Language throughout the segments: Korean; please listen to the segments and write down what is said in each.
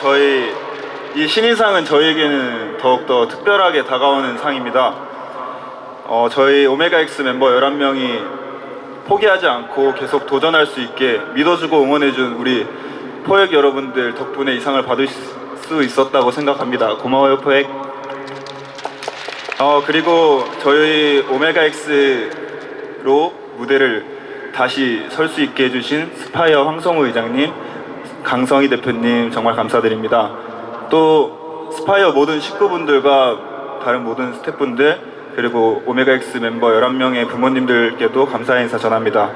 저희 이 신인상은 저희에게는 더욱더 특별하게 다가오는 상입니다. 어, 저희 오메가 X 멤버 11명이 포기하지 않고 계속 도전할 수 있게 믿어주고 응원해준 우리 포획 여러분들 덕분에 이 상을 받을 수 있었다고 생각합니다. 고마워요, 포획. 어, 그리고 저희 오메가 X로 무대를 다시 설 수 있게 해주신 스파이어 황성우 의장님, 강성희 대표님 정말 감사드립니다. 또 스파이어 모든 식구분들과 다른 모든 스태프분들 그리고 오메가 X 멤버 11명의 부모님들께도 감사의 인사 전합니다.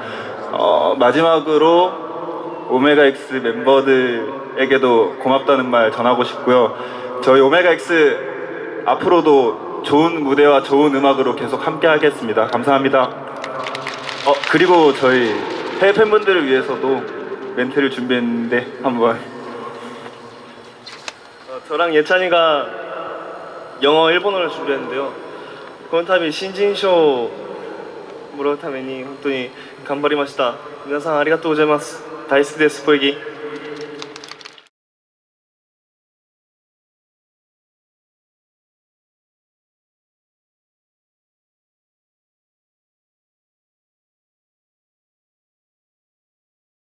어, 마지막으로 오메가 X 멤버들에게도 고맙다는 말 전하고 싶고요. 저희 오메가 X 앞으로도 좋은 무대와 좋은 음악으로 계속 함께 하겠습니다. 감사합니다. 어, 그리고 저희 해외 팬분들을 위해서도 멘트를 준비했는데 한번 어, 저랑 예찬이가 영어 일본어를 준비했는데요. この度新人賞をもらうために本当に頑張りました。皆さんありがとうございます。大好きです、ポイギ。